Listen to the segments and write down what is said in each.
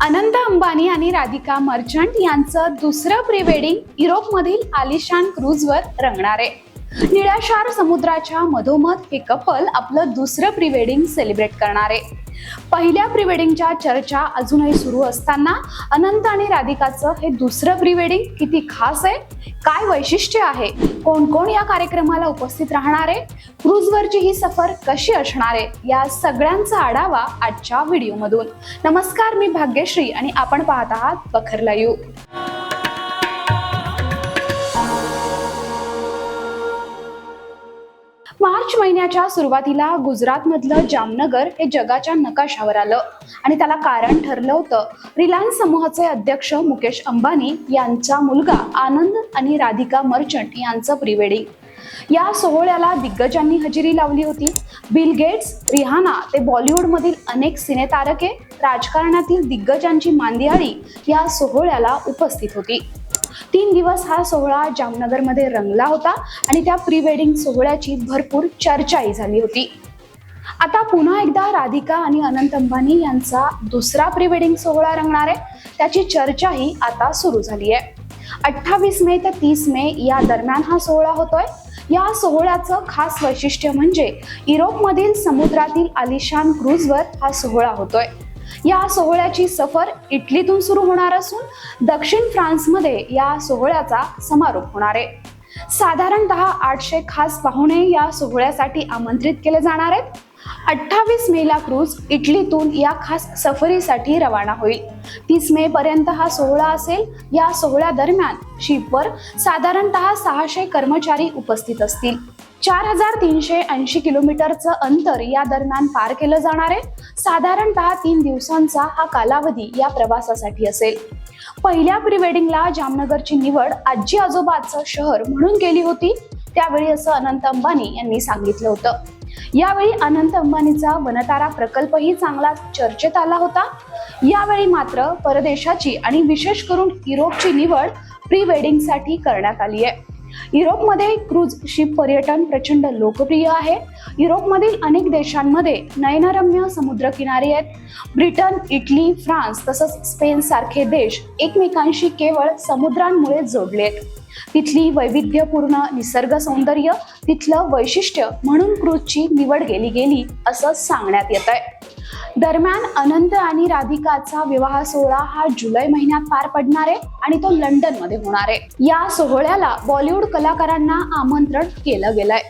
आणि राधिका मर्चंट यांचं दुसरं प्री वेडिंग युरोपमधील आलिशान क्रूजवर रंगणार आहे. निळाशार समुद्राच्या मधोमध हे कपल आपलं दुसरं प्री वेडिंग सेलिब्रेट करणार आहे. पहिल्या प्री वेडिंगच्या चर्चा अजूनही सुरू असताना अनंत आणि राधिकाचं हे दुसरं प्री वेडिंग किती खास आहे? काय वैशिष्ट्य आहे? कोण कोण या कार्यक्रमाला उपस्थित राहणार आहे? क्रूजवरची ही सफर कशी असणार आहे? या सगळ्यांचा आढावा आजच्या व्हिडिओमधून. नमस्कार मी भाग्यश्री आणि आपण पाहत आहात बखरलायू यू मार्च महिन्याच्या सुरुवातीला गुजरातमधलं जामनगर हे जगाच्या नकाशावर आलं. आणि त्याला कारण ठरलं होतं. रिलायन्स समूहाचे अध्यक्ष मुकेश अंबानी यांचा मुलगा आनंद आणि राधिका मर्चंट यांचं प्रिवेडिंग या सोहळ्याला दिग्गजांनी हजेरी लावली होती. बिल गेट्स रिहाना ते बॉलिवूडमधील अनेक सिनेतारके राजकारणातील दिग्गजांची मांदियाळी या सोहळ्याला उपस्थित होती. तीन दिवस हा सोहळा जामनगरमध्ये रंगला होता आणि त्या प्री वेडिंग सोहळ्याची भरपूर चर्चाही झाली होती. आता पुन्हा एकदा राधिका आणि अनंत अंबानी यांचा दुसरा प्री वेडिंग सोहळा रंगणार आहे. त्याची चर्चाही आता सुरू झाली आहे. अठ्ठावीस मे ते तीस मे या दरम्यान हा सोहळा होतोय. या सोहळ्याचं खास वैशिष्ट्य म्हणजे युरोपमधील समुद्रातील आलिशान क्रूजवर हा सोहळा होतोय. या सोहळ्याची सफर इटलीतून सुरू होणार असून दक्षिण फ्रान्समध्ये या सोहळ्याचा समारोप होणार आहे. साधारणतः आठशे खास पाहुणे या सोहळ्यासाठी आमंत्रित केले जाणार आहेत. अठ्ठावीस मेला क्रूज इटलीतून या खास सफरीसाठी रवाना होईल. तीस मे पर्यंत हा सोहळा असेल. या सोहळ्या दरम्यान शिपवर साधारणतः सहाशे कर्मचारी उपस्थित असतील. चार हजार तीनशे ऐंशी किलोमीटरचं अंतर या दरम्यान पार केलं जाणार आहे. साधारणतः तीन दिवसांचा हा कालावधी या प्रवासासाठी असेल. पहिल्या प्री वेडिंगला जामनगरची निवड आजी आजोबाचं शहर म्हणून केली होती. त्यावेळी असं अनंत अंबानी यांनी सांगितलं होतं. यावेळी अनंत अंबानीचा वनतारा प्रकल्पही चांगला चर्चेत आला होता. यावेळी मात्र परदेशाची आणि विशेष करून युरोपची निवड प्री वेडिंगसाठी करण्यात आली आहे. युरोपमध्ये क्रूज शिप पर्यटन प्रचंड लोकप्रिय आहे. युरोपमधील अनेक देशांमध्ये नयनरम्य समुद्रकिनारी आहेत. ब्रिटन इटली फ्रान्स तसंच स्पेन सारखे देश एकमेकांशी केवळ समुद्रांमुळे जोडले आहेत. तिथली वैविध्यपूर्ण निसर्ग सौंदर्य तिथलं वैशिष्ट्य म्हणून क्रूजची निवड केली गेली असं सांगण्यात येत आहे दरम्यान अनंत आणि राधिकाचा विवाह सोहळा हा जुलै महिन्यात पार पडणार आहे आणि तो लंडनमध्ये होणार आहे. या सोहळ्याला बॉलिवूड कलाकारांना आमंत्रण केलं गेलंय.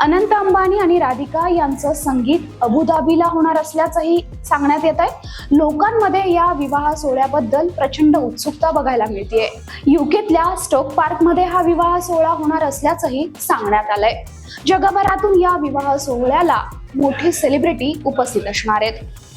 अनंत अंबानी आणि राधिका यांचं संगीत अबुधाबीला होणार असल्याचंही सांगण्यात येत आहे लोकांमध्ये या विवाह सोहळ्याबद्दल प्रचंड उत्सुकता बघायला मिळते युकेतल्या स्टोक पार्कमध्ये हा विवाह सोहळा होणार असल्याचंही सांगण्यात आलंय. जगभरातून या विवाह सोहळ्याला मोठे सेलिब्रिटी उपस्थित असणार आहेत.